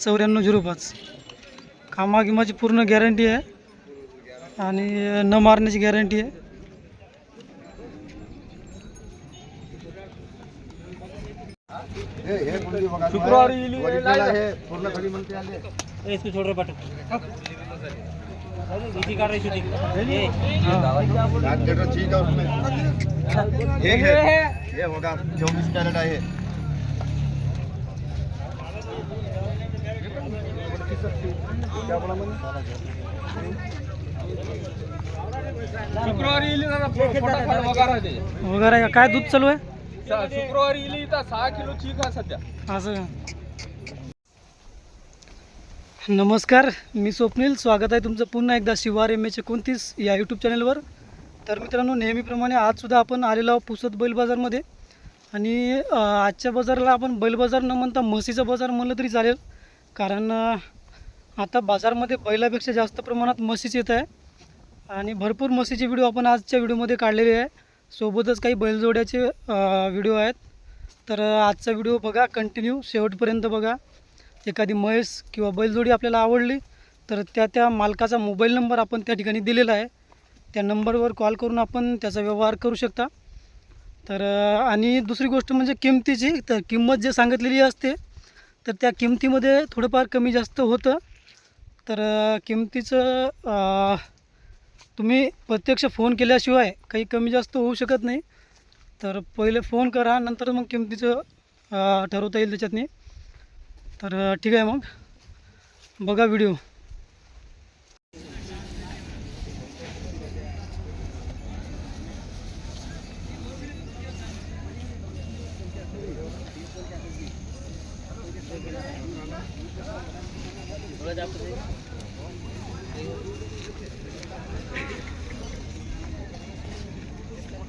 चौऱ्याण्णव झिरो पाच. कामागिमाची पूर्ण गॅरंटी आहे. आणि न मारण्याची गॅरंटी आहे. शुक्रवारी पूर्ण घरी म्हणते आले. ठीक है उसमें। एक है। ये होगा। चौबीस कैरेट आहे क्या बोला शुक्रवारी इली ना फटाफट वगार आहे ते. वगैरे आहे का? काय दूध चालू आहे? स- शुक्रवारी इली तर सहा किलो चीक आहे सध्या. असं का? नमस्कार मी स्वप्नील. स्वागत आहे तुमचं पुन्हा एकदा शिवार एम एच एकोणतीस या यूट्यूब चॅनलवर तर मित्रांनो नेहमीप्रमाणे आजसुद्धा आपण आलेलो आहोत पुसद बैल बाजारमध्ये. आणि अ, आजच्या बाजाराला आपण बैल बाजार न म्हणता म्हशीचं बाजार म्हणलं तरी चालेल. कारण अ, आता बाजारमध्ये बैलापेक्षा जास्त प्रमाणात म्हशीच येत आहे. आणि भरपूर म्हशीचे व्हिडिओ आपण आजच्या व्हिडिओमध्ये काढलेले आहे. सोबतच काही बैलजोड्याचे व्हिडिओ आहेत. तर आजचा व्हिडिओ बघा कंटिन्यू शेवटपर्यंत बघा. एखादी म्हैस किंवा बैलजोडी आपल्याला आवडली तर त्या त्या मालकाचा मोबाईल नंबर आपण त्या ठिकाणी दिलेला आहे. त्या नंबरवर कॉल करून आपण त्याचा व्यवहार करू शकता. तर आणि दुसरी गोष्ट म्हणजे किमतीची तर किंमत जे सांगितलेली असते तर त्या किमतीमध्ये थोडंफार कमी जास्त होतं. तर किमतीचं तुम्ही प्रत्यक्ष फोन केल्याशिवाय काही कमी जास्त होऊ शकत नाही. तर पहिले फोन करा नंतर मग किमतीचं ठरवता येईल त्याच्यातनी. तर ठीक आहे मग. बघा व्हिडिओ.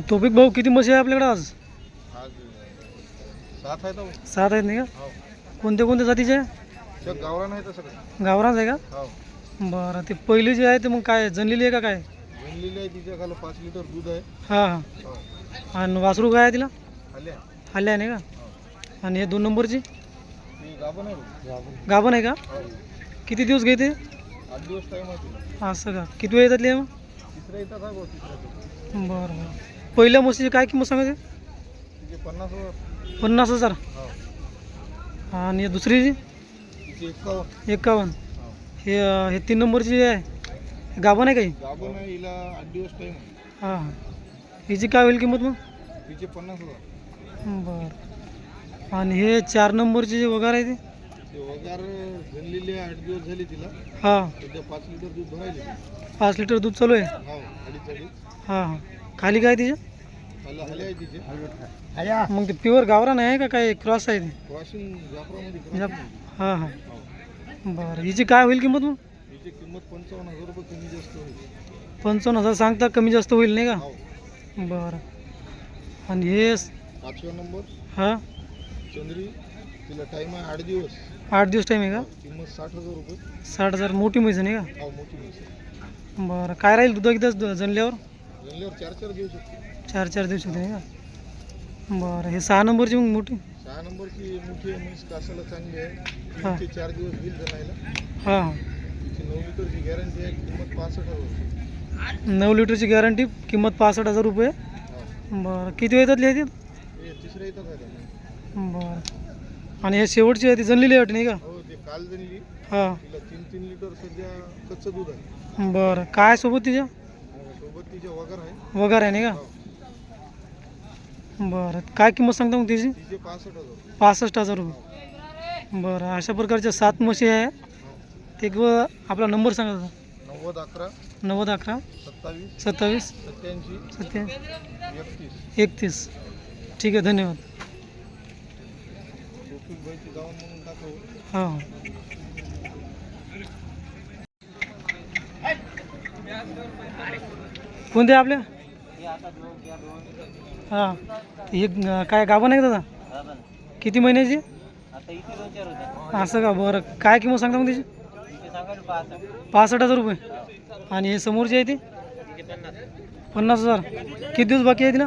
तोफिक भाऊ किती म्हशी आहे आपल्याकडे आज? सात आहे तो सात आहेत नाही का? हो. कोणत्या कोणत्या जातीचे आहे? गावरान आहे तर सगळं. गावराच आहे का? हो. बरं ते पहिली जी आहे ते मग काय जनलेली आहे का काय? बनलेली आहे तिच्या खाली पाच लिटर दूध आहे. हां हां. हो. आणि वासरू काय आहे तिला? आल्या आल्या नाही का? आणि हे दोन नंबरची? गाभण आहे. गाभण आहे का? हो. किती दिवस घेते? आठ दिवस टाईम आहे तिला. असं का? किती वेळ येतातली आहे मग तिसऱ्या येतात आहे भाऊ तिसऱ्या दिवशी. बरं बरं. पहिल्या म्हशीची काय किंमत सांगायची पन्नास पन्नास हजार. हो. आणि एक्कावन्न एकावन्न. हो. हे अं, हे तीन नंबरची जी आहे गाभण आहे काही गाभण आहे हिला आठ दिवस टाईम आहे. हां हां. हिची काय होईल किंमत मग? तिचे पन्नास हजार बरं. आणि हे चार नंबरची जी वगार आहे ती? ते वगार बनलेली आहे आठ दिवस झाले तिला. हां. सध्या पाच लिटर दूध भरायले पाच लिटर दूध चालू आहे? हो अडीच अडीच. हां हां. खाली काय तिचे मग ते प्युअर गावरान आहे का काय क्रॉस आहे ते? क्रॉसिंग हां हां. बरं. हिची काय होईल किंमत मग? पंचावन्न हजार सांगता कमी जास्त होईल नाही का? हो बरं. आणि हे पाचवा नंबर हां? चंद्री तिला टाईम आहे आठ दिवस आठ दिवस टाईम आहे का? किंमत साठ हजार रुपये साठ हजार मोठी म्हैस नाही का? मोठी म्हैस बरं. काय राहील दुधा किती जणल्यावर? चार चार घेऊ शकते चार चार दिवस होते नाही का? बरं हे सहा नंबरची मग मोठी? सहा नंबरची मोठी आहे म्हैस कासाला चांगली आहे. हा. तीनचे चार दिवस होईल जणायला हां. हां तिची नऊ लिटरची गॅरंटी आहे किंमत पासष्ट हजार नऊ लिटरची गॅरंटी किंमत पासष्ट हजार रुपये? हो. बरं किती वेळ येतात लिहायचे हे तिसऱ्या येतात आहे. का? बरं. आणि हे शेवटची आहे ती जनलेली वाटते नाही का? हो ते काल जनली हां. तिला तीन तीन लिटर सध्या कच्चं दूध आहे. बरं काय सोबत तिच्या? वगैरे आहे. वगार आहे नाही का? हो. बरं. काय किंमत सांगता मग त्याची पासष्ट हजार रुपये. बरं. अशा प्रकारच्या सात म्हशी आहे. ते व आपला नंबर सांगा. नव्वद अकरा नव्वद अकरा सत्तावीस सत्तावीस सत्याऐंशी सत्या एकतीस. ठीक आहे धन्यवाद. गोकुल बाईची जाऊन म्हणून दाखव हां. कोणते आपल्या? हां. हे काय गाभण आहे का दादा किती महिन्याची? असं का? बरं. काय किंमत सांगता मग त्याची? पासष्ट हजार रुपये. आणि हे समोरची आहे ती? पन्नास हजार. किती दिवस बाकी आहे ती ना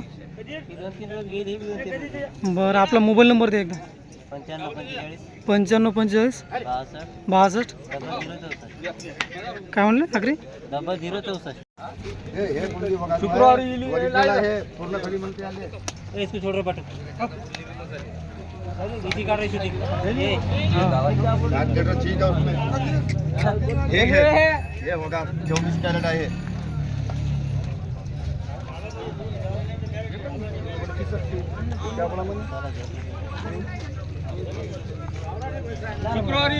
बरं आपला मोबाईल नंबर दे एकदा. पंच्याण्णव पंचेचाळीस. बासष्ट. काय म्हणलं? ठाकरे झिरो चौसष्ट हे हे शुक्रवारी इली- original आहे पूर्ण खरी म्हणते आले. ए, इसको छोड़ रहे बटन इसी काट रही शूटिंग। ये सात लिटर चीज है उसमें। एक है। ये होगा चौबीस कैरेट है. शुक्रवारी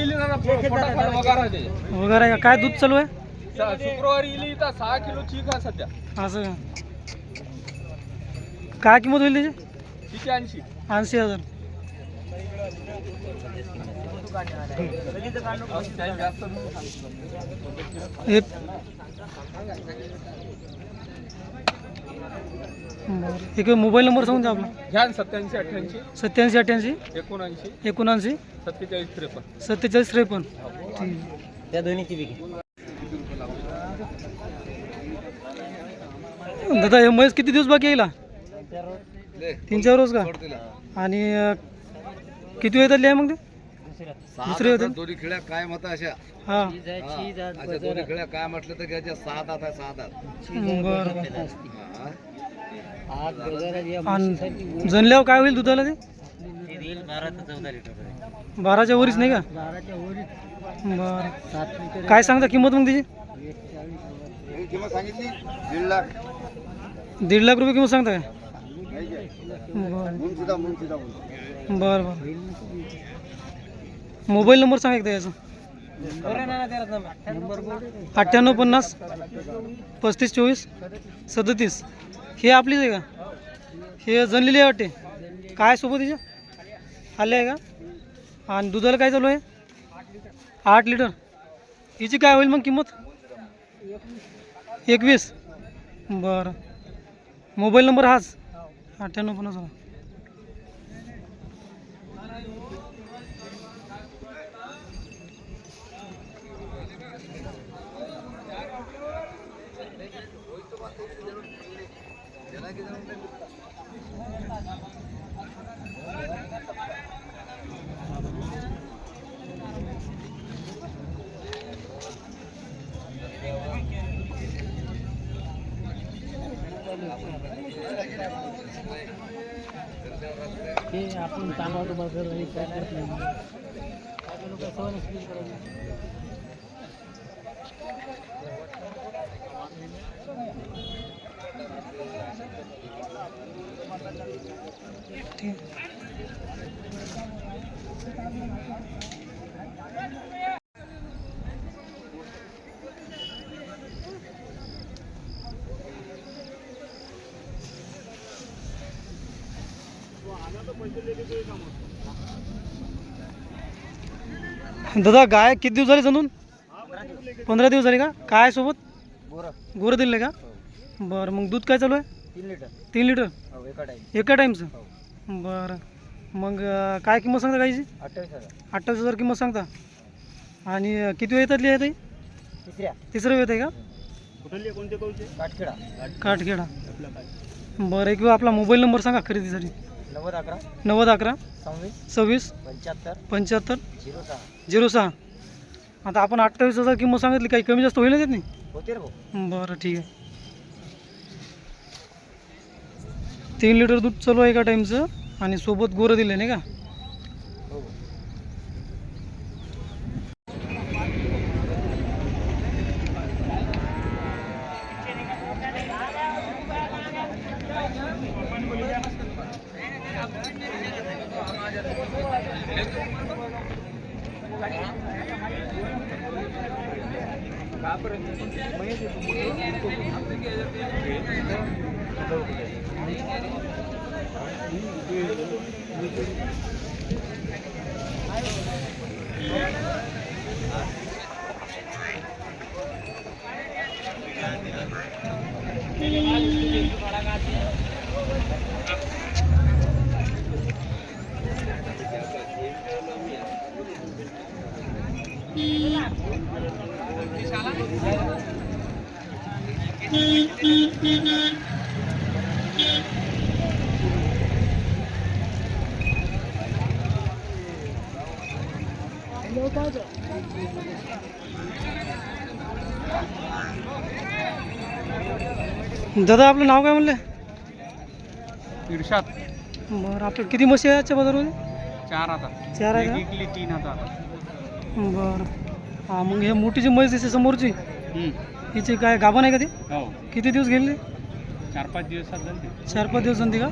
काय दूध चालू आहे? सा- शुक्रवारी इली तर सहा किलो चीक आहे सध्या. असं का? काय किंमत होईल त्याची? तिथे ऐंशी. ऐंशी हजार. टाइम जास्त नाही सांगितलं. एक बरं एक मोबाईल नंबर सांगून द्या आपला. घ्या सत्याऐंशी अठ्ठ्याऐंशी. सत्याऐंशी अठ्ठ्याऐंशी. एकोणऐंशी. एकोणऐंशी. सत्तेचाळीस त्रेपन्न. सत्तेचाळीस त्रेपन्न. ठीक. आहे. त्या दोन्हीची बिकी दादा हे म्हैस किती दिवस बाकी येईल तीन चार रोज का? आणि किती येतात आहे मग ते? दुसरे होते दोन्ही खिळ्या काय मत अशा. हां. अशा दोन्ही खिळ्या काय म्हटलं तर त्याच्या सहा दात आहे सहा दात जनल्यावर काय होईल दुधाला ते? बाराच्या वरीच नाही का? बरं. सात काय सांगता किंमत मग त्याची? किंमत सांगितली? दीड लाख. दीड लाख रुपये किंमत सांगता काय? बर बरं. बरं मोबाईल नंबर सांगा एकदा याचा. अठ्ठ्याण्णव पन्नास पस्तीस चोवीस सदतीस. हे आपलीच आहे का? हे जनलेली आहे वाटते? काय सोबत तिचं आले आहे का? आणि दुधाला काय चालू आहे? आठ लिटर. हिची काय होईल मग किंमत? एकवीस. बरं. मोबाईल नंबर हाच? अठ्ठ्याण्णव पन्नास ते आपण सांगावं तुम्हाला आणि काय करत नाही काय लोक सवय नसली करायची ठीक दादा गाय किती दिवस झाले जणून पंधरा दिवस झाले का? काय सोबत? गोरं दिले का? बरं मग दूध काय चालू आहे? तीन लिटर. तीन लिटर? हो एका टाईम एका टाईमचं बरं. मग काय किंमत सांगता गायची अठ्ठावीस हजार. अठ्ठावीस हजार किंमत सांगता. आणि किती वेळ येतातली आहे तिसऱ्या. तिसरं वेळ आहे का? कुठली कोणते कोणते? काठखेडा काठखेडा बरं एक वेळ आपला मोबाईल नंबर सांगा खरेदीसाठी. नव्वद अकरा नव्वद अकरा सव्वीस सव्वीस पंच्याहत्तर पंच्याहत्तर झिरो सहा. झिरो सहा. आता आपण अठ्ठावीस हजार किंमत सांगितली काही कमी जास्त होईल ना त्यात नाही होते रे भाऊ. बरं ठीक आहे. तीन लिटर दूध चालू आहे एका टाईमचं आणि सोबत गोरं दिले नाही का हो दादा आपलं नाव काय म्हणलं? इर्षाद बरं आपलं किती म्हशी आहे आजच्या बाजारमध्ये? चार आता. चार आहे एक इकली तीन आता. का बरं. हां मग हे मोठीची म्हैस दिसते समोरची. हम्म. हिची काय गाभण आहे का ती? हो. किती दिवस गेले? चार पाच दिवसात झाले. ते. चार पाच दिवस झाली का?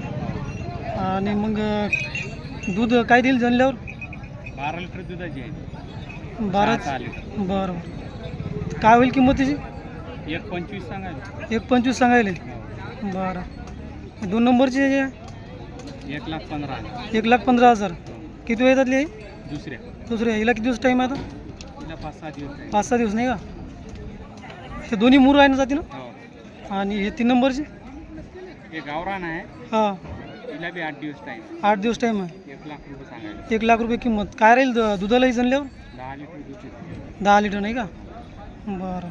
आणि मग अं, दूध काय देईल जनल्यावर? बारा लिटर दुधाची आहे. बारा सहा लिटर. बरं बरं. काय होईल किंमत तिची? एक पंचवीस सांगायचं एक पंचवीस सांगायले हो. बरं. दोन नंबरची एक लाख पंधरा हजार. एक लाख पंधरा हजार. किती वेळातली आहे दुसऱ्या. दुसऱ्या. हिला किती दिवस टाईम आहे आता? तिला पाच सहा दिवस आहे पाच सहा दिवस नाही का? हे दोन्ही मूर आहे ना जाती ना हो. आणि हे तीन नंबरची? हे गावरान आहे. हां. तिला बी आठ दिवस टाईम आठ दिवस टाईम आहे. एक लाख रुपये सांगायचं एक लाख रुपये किंमत. काय राहील द- दुधालाही जनल्यावर? दहा लिटर दूध येतं. दहा लिटर नाही का? बरं.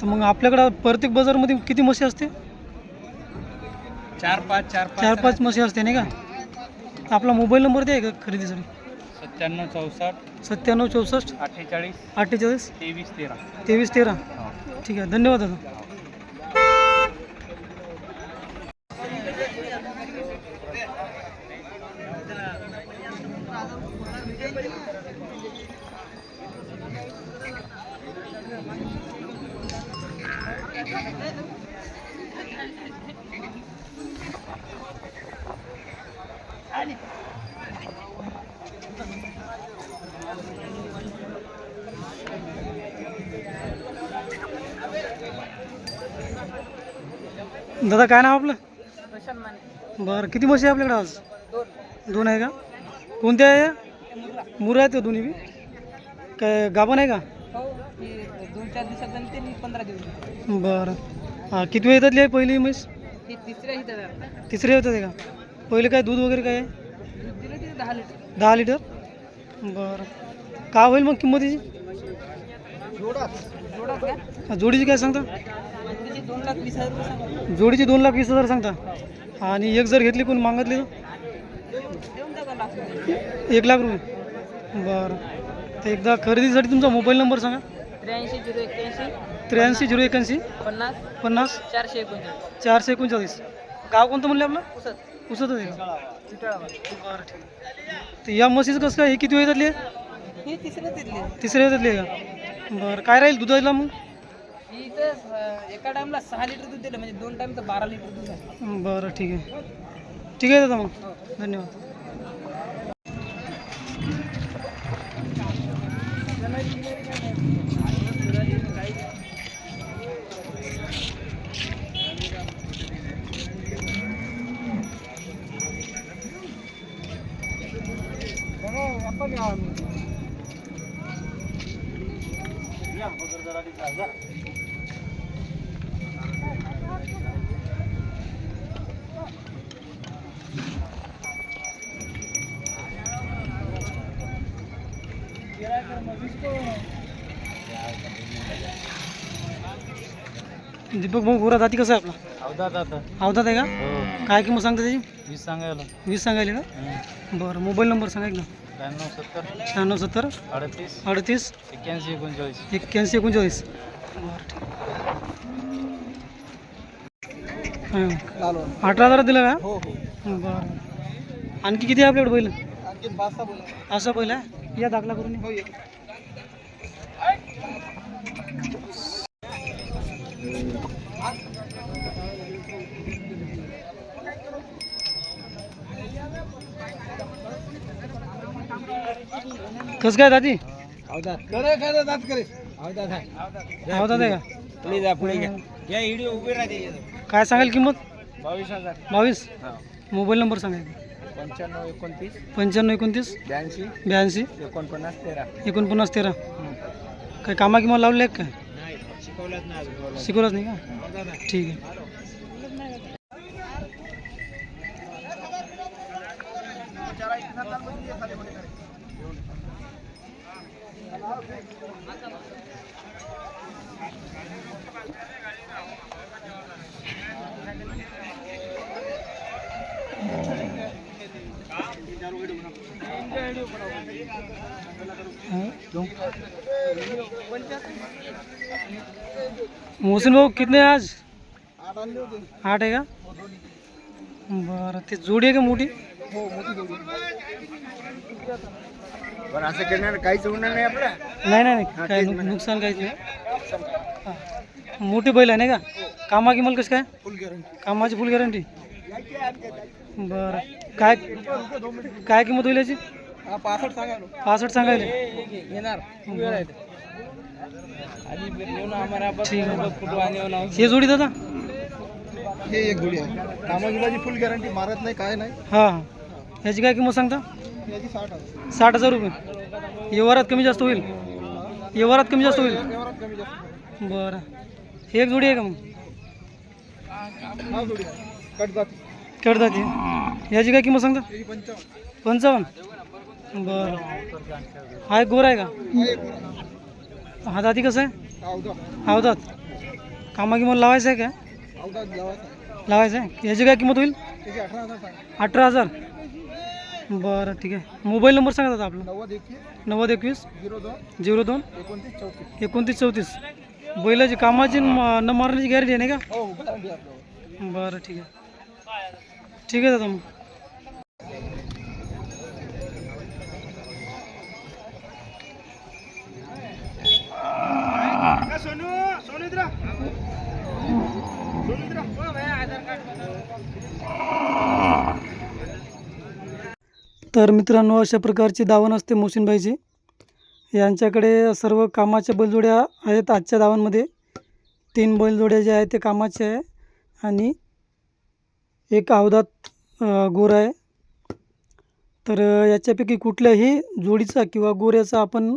तर मग आपल्याकडं प्रत्येक बाजारमध्ये किती म्हशी असते? चार पाच चार पाच चार पाच म्हशी असते नाही का? आपला मोबाईल नंबर द्या का खरेदीसाठी. सत्त्याण्णव चौसष्ट. सत्त्याण्णव चौसष्ट. अठ्ठेचाळीस. अठ्ठेचाळीस. तेवीस तेरा. तेवीस तेरा. हो. ठीक आहे धन्यवाद दादा. दादा काय नाव आपलं? बरं किती म्हशी आहे आपल्याकडे आज? दोन. आहे का? कोणत्या आहे मुरा आहेत का दोन्ही बी? काय गाभण आहे का? दोन चार दिवसात पंधरा दिवस बरं. हां किती वेळ येतातली आहे पहिली म्हैस? हे तिसऱ्या इथं तिसरी येतात आहे का? पहिले काय दूध वगैरे काय आहे? दहा लिटर. दहा लिटर? बरं. काय होईल मग किंमतीची हा, जोडीची काय सांगता? दोन लाख वीस हजार रुपये सांगा. जोडीची दोन लाख वीस हजार सांगता. आणि एक जर घेतली कोण मागतली तर देऊन टाका लाख रुपये. एक लाख रुपये. बरं. तर एकदा खरेदीसाठी तुमचा मोबाईल नंबर सांगा. त्र्याऐंशी झिरो एक्क्याऐंशी त्र्याऐंशी झिरो एकोणऐंशी पन्नास पन्नास चारशे एकोणचाळीस. चारशे एकोणचाळीस. गाव कोणतं म्हणलं आपलं? आहे का? चिटाळा बरं ठीक तर या म्हशीचं कसं काय हे किती वेळ आहे? हे तिसरं तिथले तिसऱ्या येतातली आहे का? बरं काय राहील दुधाला मग? इथं अं, एका टाइमला सहा लिटर दूध दिलं म्हणजे दोन टाइम तर बारा लिटर दूध आहे. बरं ठीक आहे. ठीक आहे दादा मग. धन्यवाद. दीपक भाऊ गोरा जाती कसं आहे आपला? अवधात आता. अवधात आहे का? हो. काय किंमत सांगता त्याची? वीस सांगायला. वीस सांगायले का बरं मोबाईल नंबर सांगा एकदा. त्र्याण्णव सत्तर. शहाण्णव सत्तर. अडतीस. अडतीस. एक्क्याऐंशी एकोणचाळीस. एक्क्याऐंशी एकोणचाळीस. बरं ठीक. अठरा हज़ार दिलं का? हो हो. बरं. आणखी किती आहे आपल्याकडे बैल? आणखी पाच सहा बोला असं पहिलं या दाखला करून हो कसं काय दादी? करे करे दात करे अवदात आहे आवतात आहे का? पुढे जा पुढे घ्या या व्हिडिओ उभे राहते काय सांगाल किंमत? बावीस हजार. बावीस? मोबाईल नंबर सांगायचा पंच्याण्णव एकोणतीस. पंच्याण्णव एकोणतीस? ब्याऐंशी. ब्याऐंशी? एकोणपन्नास तेरा. एकोणपन्नास तेरा. काय कामा किंवा लावले आहेत नाही शिकवलंच नाही का? ठीक आहे. मोहसिन भाऊ कितने आज? आठ आहे का? बरं ते जोडी आहे का मोठी? बरं असं करणार काहीच होणार नाही आपलं. नाही नाही नाही. काय नु- नुकसान काहीच नाही. मोठी बैल आहे नाही का? कामा किंमत कसं काय? फुल गॅरंटी कामाची फुल गॅरंटी बरं. काय काय किंमत होईल याची? हा पासष्ट सांगा ना पासष्ट सांगायला. येणार. बरं. आधी येऊन आम्हाला ठीक आहे. फोटो आणि येऊन हे जोडी दादा? हे एक गोळी आहे. कामाची फुल गॅरंटी मारत नाही काय नाही. हां हां. याची काय किंमत सांगता? याची साठ हजार साठ हजार रुपये व्यवहारात कमी जास्त होईल? व्यवहारात कमी जास्त होईल? व्यवहारात कमी जास्त बरं एक जोडी आहे का मग? हा जोडी कट जाते. याची काय किंमत सांगता? याची पंचावन्न. पंचावन्न बरं. हा एक गोर आहे का? हा एक हा दाती कसं आहे? अवधा अवधात कामा किंमत लावायचं आहे का? अवधा लावायचा लावायचं आहे. याची काय किंमत होईल? त्याची अठरा हजार सांगा अठरा हजार. बरं ठीक आहे. मोबाईल नंबर सांगा दादा आपला. नव्वद एकवीस. नव्वद एकवीस. झिरो दोन. झिरो दोन. एकोणतीस चौतीस. एकोणतीस चौतीस. बैलाची कामाची न म- न मारण्याची गॅरंटी आहे नाही का? हो आपल्यावर बरं ठीक आहे. ठीक आहे दादा मग. सोनू सोनू इधर आ. सोनू इधर आ. तर मित्रांनो अशा प्रकारची दावण असते मोहसिनबाईची. यांच्याकडे सर्व कामाच्या बैलजोड्या आहेत आजच्या दावणमध्ये तीन बैलजोड्या ज्या आहेत ते कामाचे आहे आणि एक अवधात गोर आहे. तर याच्यापैकी कुठल्याही जोडीचा किंवा गोऱ्याचा आपण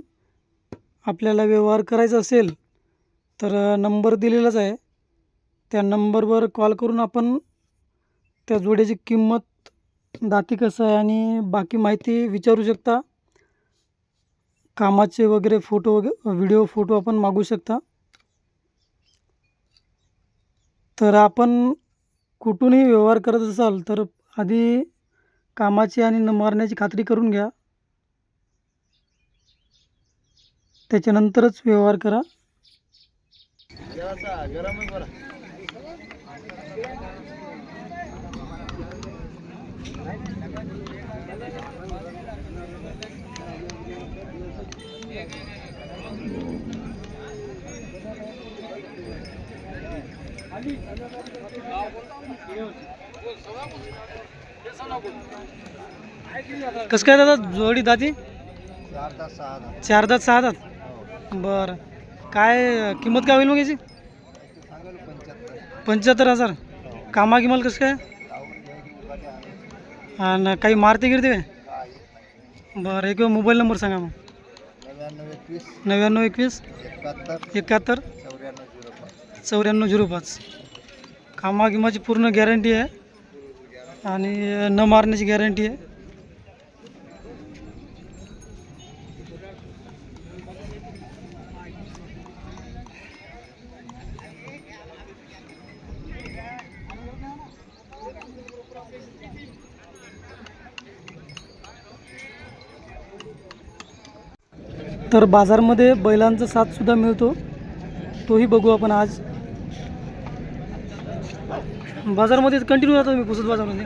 आपल्याला व्यवहार करायचा असेल तर नंबर दिलेलाच आहे. त्या नंबरवर कॉल करून आपण त्या जोड्याची किंमत दाती कसं आहे आणि बाकी माहिती विचारू शकता. कामाचे वगैरे फोटो वगैरे व्हिडिओ फोटो आपण मागू शकता. तर आपण कुठूनही व्यवहार करत असाल तर आधी कामाची आणि न मारण्याची खात्री करून घ्या. त्याच्यानंतरच व्यवहार करा. कसं काय दादा जोडी दाती? चार दात सहा दात बरं. काय किंमत काय होईल मग याची? पंच्याहत्तर हजार. कामा किंमत कसं काय? आणि काही मारते गिरते काय? बरं एक वेळ मोबाईल नंबर सांगा मग. नव्याण्णव एकवीस. नव्याण्णव एकवीस एकाहत्तर. चौऱ्याण्णव झिरो पाच. कामागी माझी पूर्ण गॅरंटी आहे. आणि न मारण्याची गॅरंटी आहे. तर बाजारमध्ये बैलांचा साथसुद्धा मिळतो. तोही बघू आपण आज. बाजारमध्ये कंटिन्यू जातो मी पुसत बाजारमध्ये.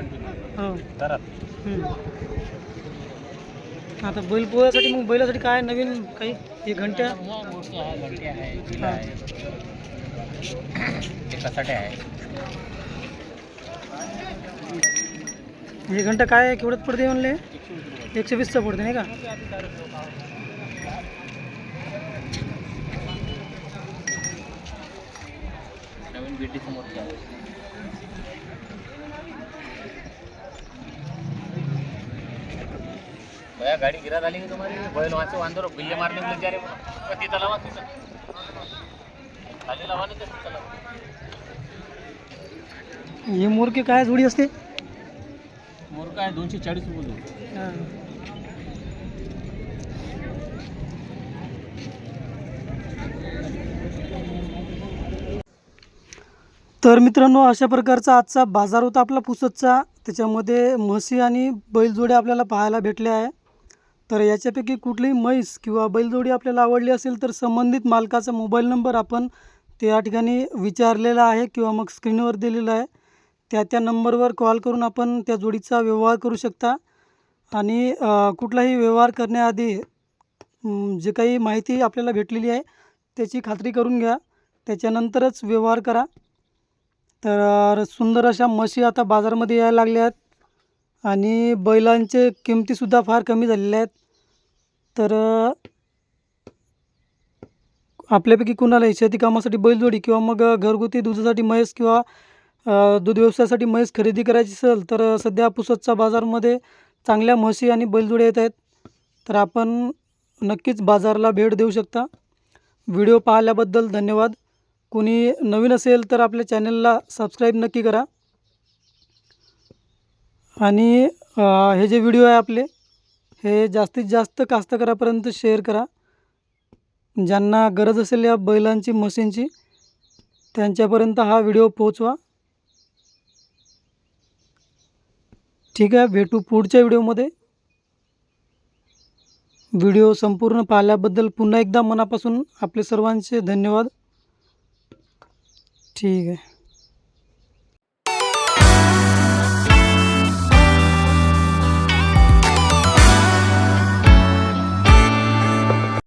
हो. आता बैल पोहायसाठी मग बैलासाठी काय नवीन काही? एक घंट्या? हा. एक घंटा काय केवढ्यात पडते म्हणले? एकशे वीसचा पडते नाही का? नवीन बेटी समोर भैया गाड़ी गिरा तुम्हारी बैल वहाँ से वहाँ अंदर बिल्ले मारने को लग जा रहे हो तिथं लावा तिथं खाली लावा नाही. हे मोरके काय जोडी असते मोर काय दोनशे चाळीस रुपये. हां. तर मित्रांनो अशा प्रकारचा आजचा बाजार होता आपला पुसदचा त्याच्यामध्ये म्हशी आणि बैलजोड्या आपल्याला पाहायला भेटल्या आहे तर याच्यापैकी कुठलीही म्हैस किंवा बैलजोडी आपल्याला आवडली असेल तर संबंधित मालकाचा मोबाईल नंबर आपण त्या ठिकाणी विचारलेला आहे किंवा मग स्क्रीनवर दिलेला आहे. त्या त्या नंबरवर कॉल करून आपण त्या जोडीचा व्यवहार करू शकता. आणि कुठलाही व्यवहार करण्याआधी जे काही माहिती आपल्याला भेटलेली आहे त्याची खात्री करून घ्या. त्याच्यानंतरच व्यवहार करा. तर सुंदर अशा म्हशी आता बाजारामध्ये यायला लागल्या आहेत. आणि बैलांचे किमतीसुद्धा फार कमी झालेल्या आहेत. तर आपल्यापैकी कुणालाही शेती कामासाठी बैलजोडी किंवा मग घरगुती दुधासाठी म्हैस किंवा दूध व्यवसायासाठी म्हैस खरेदी करायची असेल तर सध्या पुसदच्या बाजारमध्ये चांगल्या म्हशी आणि बैलजोड्या येत आहेत. तर आपण नक्कीच बाजारला भेट देऊ शकता. व्हिडिओ पाहिल्याबद्दल धन्यवाद. कोणी नवीन असेल तर आपल्या चॅनलला सबस्क्राईब नक्की करा. आणि हे जे व्हिडिओ आहे आपले हे जास्तीत जास्त कास्तकारापर्यंत शेअर करा. ज्यांना गरज असेल या बैलांची म्हशींची त्यांच्यापर्यंत हा व्हिडिओ पोहोचवा. ठीक आहे भेटू पुढच्या व्हिडिओमध्ये व्हिडिओ संपूर्ण पाहिल्याबद्दल पुन्हा एकदा मनापासून आपले सर्वांचे धन्यवाद. ठीक आहे.